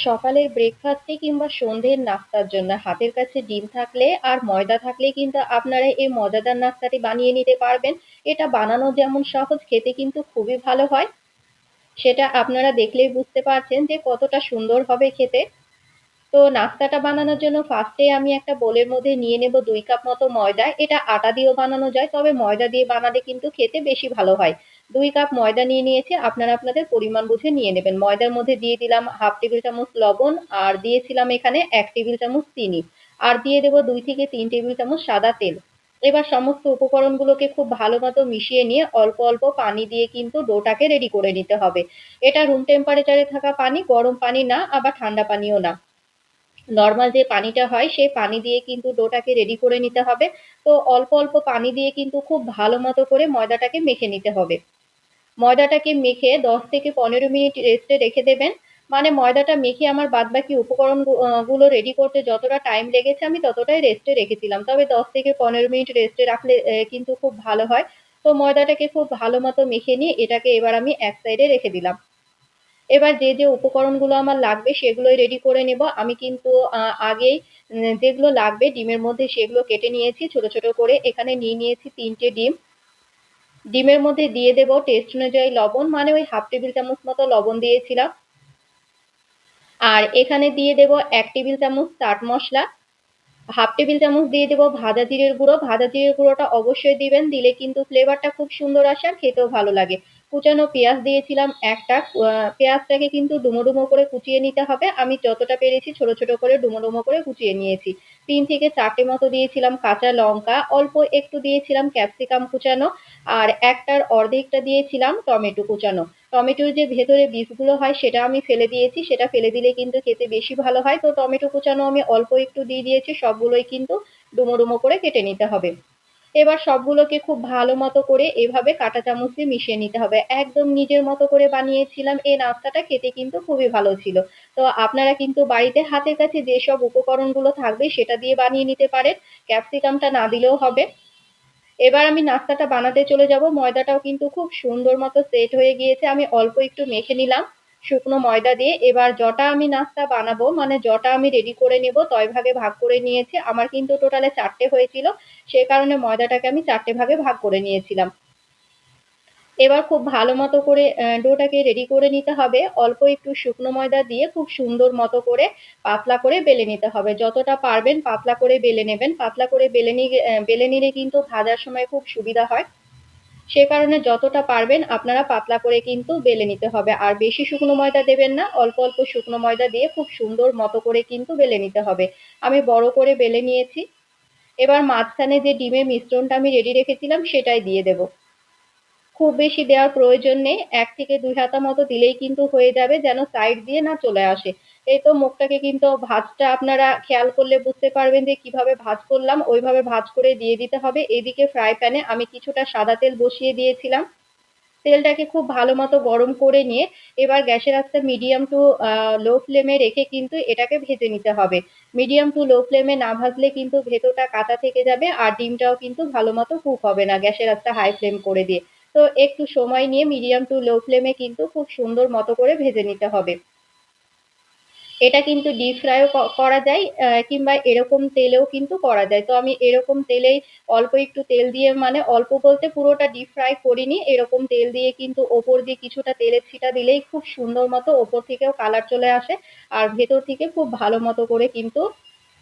সকালের ব্রেকফাস্টে কিংবা সন্ধ্যের নাস্তার জন্য। হাতের কাছে ডিম থাকলে আর ময়দা থাকলে কিন্তু আপনারা এই মজাদার নাস্তাটি বানিয়ে নিতে পারবেন। এটা বানানো যেমন সহজ, খেতে কিন্তু খুবই ভালো হয়। সেটা আপনারা দেখলেই বুঝতে পারছেন যে কতটা সুন্দর হবে খেতে। তো নাস্তাটা বানানোর জন্য ফার্স্টে আমি একটা বোলের মধ্যে নিয়ে নেব দুই কাপ মতো ময়দা। এটা আটা দিয়েও বানানো যায়, তবে ময়দা দিয়ে বানালে কিন্তু খেতে বেশি ভালো হয়। দুই কাপ ময়দা নিয়ে নিয়েছি, আপনারা আপনাদের পরিমাণ বুঝে নিয়ে নেবেন। ময়দার মধ্যে দিয়ে দিলাম হাফ টেবিল চামচ লবণ আর দিয়েছিলাম এখানে এক টেবিল চামচ চিনি। আর দিয়ে দেবো দুই থেকে তিন টেবিল চামচ সাদা তেল। এবার সমস্ত উপকরণগুলোকে খুব ভালো মতো মিশিয়ে নিয়ে অল্প অল্প পানি দিয়ে কিন্তু ডোটাকে রেডি করে নিতে হবে। এটা রুম টেম্পারেচারে থাকা পানি, গরম পানি না, আবার ঠান্ডা পানিও না। নর্মাল যে পানিটা হয়, সেই পানি দিয়ে কিন্তু ডোটাকে রেডি করে নিতে হবে। তো অল্প অল্প পানি দিয়ে কিন্তু খুব ভালো মতো করে ময়দাটাকে মেখে নিতে হবে। ময়দাটাকে মেখে দশ থেকে পনেরো মিনিট রেস্টে রেখে দেবেন। মানে ময়দাটা মেখে আমার বাদবাকি উপকরণগুলো রেডি করতে যতটা টাইম লেগেছে আমি ততটাই রেস্টে রেখেছিলাম। তবে দশ থেকে পনেরো মিনিট রেস্টে রাখলে কিন্তু খুব ভালো হয়। তো ময়দাটাকে খুব ভালো মতো মেখে নিয়ে এটাকে এবার আমি এক সাইডে রেখে দিলাম। এবার যে যে উপকরণগুলো আমার লাগবে সেগুলোই রেডি করে নেব। আমি কিন্তু আগেই যেগুলো লাগবে ডিমের মধ্যে সেগুলো কেটে নিয়েছি। ছোট ছোট করে এখানে নিয়ে নিয়েছি তিনটে ডিম। ডিমের মধ্যে দিয়ে দেব টেস্ট অনুযায়ী লবণ মানে ওই হাফ টেবিল চামচ মতো লবণ দিয়েছিলাম। আর এখানে দিয়ে দেব এক টেবিল চামচ চাট মশলা হাফ টেবিল চামচ দিয়ে দেবো ভাজা জিরের গুঁড়ো। ভাজা জিরের গুঁড়োটা অবশ্যই দিবেন, দিলে কিন্তু ফ্লেভারটা খুব সুন্দর আসে আর খেতেও ভালো লাগে। কুচানো পেঁয়াজ দিয়েছিলাম একটা। পেঁয়াজটাকে কিন্তু ডুমো ডুমো করে কুচিয়ে নিতে হবে। আমি যতটা পেরেছি ছোট ছোট করে ডুমো ডুমো করে কুচিয়ে নিয়েছি। তিন থেকে চারটে মতো দিয়েছিলাম কাঁচা লঙ্কা, অল্প একটু দিয়েছিলাম ক্যাপসিকাম কুচানো, আর একটার অর্ধেকটা দিয়েছিলাম টমেটো কুচানো। টমেটোর যে ভেতরে বীজগুলো হয় সেটা আমি ফেলে দিয়েছি। সেটা ফেলে দিলে কিন্তু খেতে বেশি ভালো হয়। তো টমেটো কুচানো আমি অল্প একটু দিয়ে দিয়েছি। সবগুলোই কিন্তু ডুমো ডুমো করে কেটে নিতে হবে। এবার সবগুলোকে খুব ভালো মতো করে এভাবে কাঁটা চামচ দিয়ে মিশিয়ে নিতে হবে। একদম নিজের মতো করে বানিয়েছিলাম, এই নাস্তাটা খেতে কিন্তু খুবই ভালো ছিল। তো আপনারা কিন্তু বাড়িতে হাতের কাছে যেসব উপকরণগুলো থাকবে সেটা দিয়ে বানিয়ে নিতে পারেন, ক্যাপসিকামটা না দিলেও হবে। এবার আমি নাস্তাটা বানাতে চলে যাব। ময়দাটাও কিন্তু খুব সুন্দর মতো সেট হয়ে গিয়েছে, আমি অল্প একটু মেখে নিলাম। শুকনো ময়দা দিয়ে। এবার জটা আমি নাস্তা বানাবো মানে জটা আমি রেডি করে নেব, তয় ভাগে ভাগ করে নিয়েছি। আমার কিন্তু টোটালে চারটে হয়েছিল, সে কারণে ময়দাটাকে আমি চারটে ভাগে ভাগ করে নিয়েছিলাম। এবার খুব ভালো মতো করে ডোটাকে রেডি করে নিতে হবে। অল্প একটু শুকনো ময়দা দিয়ে খুব সুন্দর মতো করে পাতলা করে বেলে নিতে হবে। যতটা পারবেন পাতলা করে বেলে নেবেন। পাতলা করে বেলে নিয়ে বেলে নিলে কিন্তু ভাজার সময় খুব সুবিধা হয়। সে কারণে যতটা পারবেন আপনারা পাতলা করে কিন্তু বেলে নিতে হবে। আর বেশি শুকনো ময়দা দেবেন না, অল্প অল্প শুকনো ময়দা দিয়ে খুব সুন্দর মতো করে কিন্তু বেলে নিতে হবে। আমি বড় করে বেলে নিয়েছি। এবার মাঝখানে যে ডিমের মিশ্রণটা আমি রেডি রেখেছিলাম সেটাই দিয়ে দেব। খুব বেশি দেওয়ার প্রয়োজন নেই, এক থেকে দুই হাতা মতো দিলেই কিন্তু হয়ে যাবে, যেন সাইড দিয়ে না চলে আসে। এই তো মুখটাকে কিন্তু ভাজটা আপনারা খেয়াল করলে বুঝতে পারবেন যে কীভাবে ভাজ করলাম, ওইভাবে ভাজ করে দিয়ে দিতে হবে। এদিকে ফ্রাই প্যানে আমি কিছুটা সাদা তেল বসিয়ে দিয়েছিলাম। তেলটাকে খুব ভালো মতো গরম করে নিয়ে এবার গ্যাসের আস্তে মিডিয়াম টু লো ফ্লেমে রেখে কিন্তু এটাকে ভেজে নিতে হবে। মিডিয়াম টু লো ফ্লেমে না ভাজলে কিন্তু ভেতরটা কাঁচা থেকে যাবে আর ডিমটাও কিন্তু ভালো মতো কুক হবে না গ্যাসের আস্তে হাই ফ্লেম করে দিয়ে। তো একটু সময় নিয়ে মিডিয়াম টু লো ফ্লেমে কিন্তু খুব সুন্দর মতো করে ভেজে নিতে হবে। এটা কিন্তু ডিপ ফ্রাইও করা যায় কিংবা এরকম তেলেও কিন্তু করা যায়। তো আমি এরকম তেলেই অল্প একটু তেল দিয়ে মানে অল্প বলতে পুরোটা ডিপ ফ্রাই করিনি, এরকম তেল দিয়ে কিন্তু ওপর দিয়ে কিছুটা তেলের ছিটা দিলেই খুব সুন্দর মতো ওপর থেকেও কালার চলে আসে, আর ভেতর থেকে খুব ভালো মতো করে কিন্তু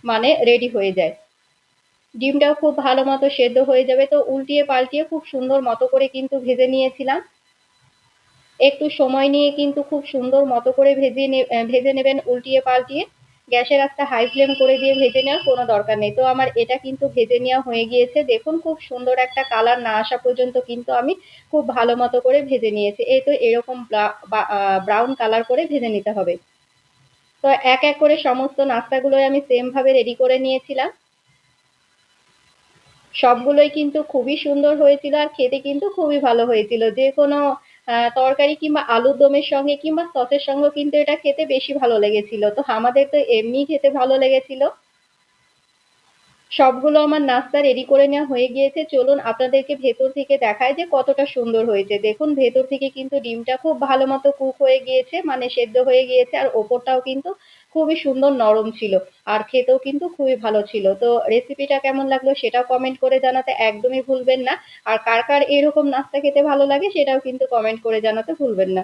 মানে রেডি হয়ে যায়। ডিমটাও খুব ভালো মতো সেদ্ধ হয়ে যাবে, তো উল্টিয়ে পাল্টিয়ে খুব সুন্দর মতো করে কিন্তু ভেজে নিয়েছিলাম। একটু সময় নিয়ে কিন্তু খুব সুন্দর মতো করে ভেজে ভেজে নেবেন, উল্টিয়ে পাল্টিয়ে। গ্যাসের আস্তে হাই ফ্লেম করে দিয়ে ভেজে নেওয়ার কোনো দরকার নেই। তো আমার এটা কিন্তু ভেজে নেওয়া হয়ে গিয়েছে। দেখুন, খুব সুন্দর একটা কালার না আসা পর্যন্ত কিন্তু আমি খুব ভালো মতো করে ভেজে নিয়েছি। এই তো এরকম ব্রাউন কালার করে ভেজে নিতে হবে। তো এক এক করে সমস্ত নাস্তাগুলোই আমি সেমভাবে রেডি করে নিয়েছিলাম। সবগুলোই কিন্তু খুবই সুন্দর হয়েছিল আর খেতে কিন্তু খুবই ভালো হয়েছিল। যে কোনো তরকারি কিংবা আলুর দমের সঙ্গে কিংবা সসের সঙ্গে কিন্তু এটা খেতে বেশি ভালো লেগেছিল। তো আমাদের তো এমনি খেতে ভালো লেগেছিল। সবগুলো আমার নাস্তা রেডি করে নেওয়া হয়ে গিয়েছে। চলুন আপনাদেরকে ভেতর থেকে দেখাই যে কতটা সুন্দর হয়েছে। দেখুন, ভেতর থেকে কিন্তু ডিমটা খুব ভালো মতো কুক হয়ে গিয়েছে মানে সেদ্ধ হয়ে গিয়েছে, আর ওপরটাও কিন্তু খুবই সুন্দর নরম ছিল, আর খেতেও কিন্তু খুবই ভালো ছিল। তো রেসিপিটা কেমন লাগল সেটাও কমেন্ট করে জানাতে একদমই ভুলবেন না, আর কার কার এরকম নাস্তা খেতে ভালো লাগে সেটাও কিন্তু কমেন্ট করে জানাতে ভুলবেন না।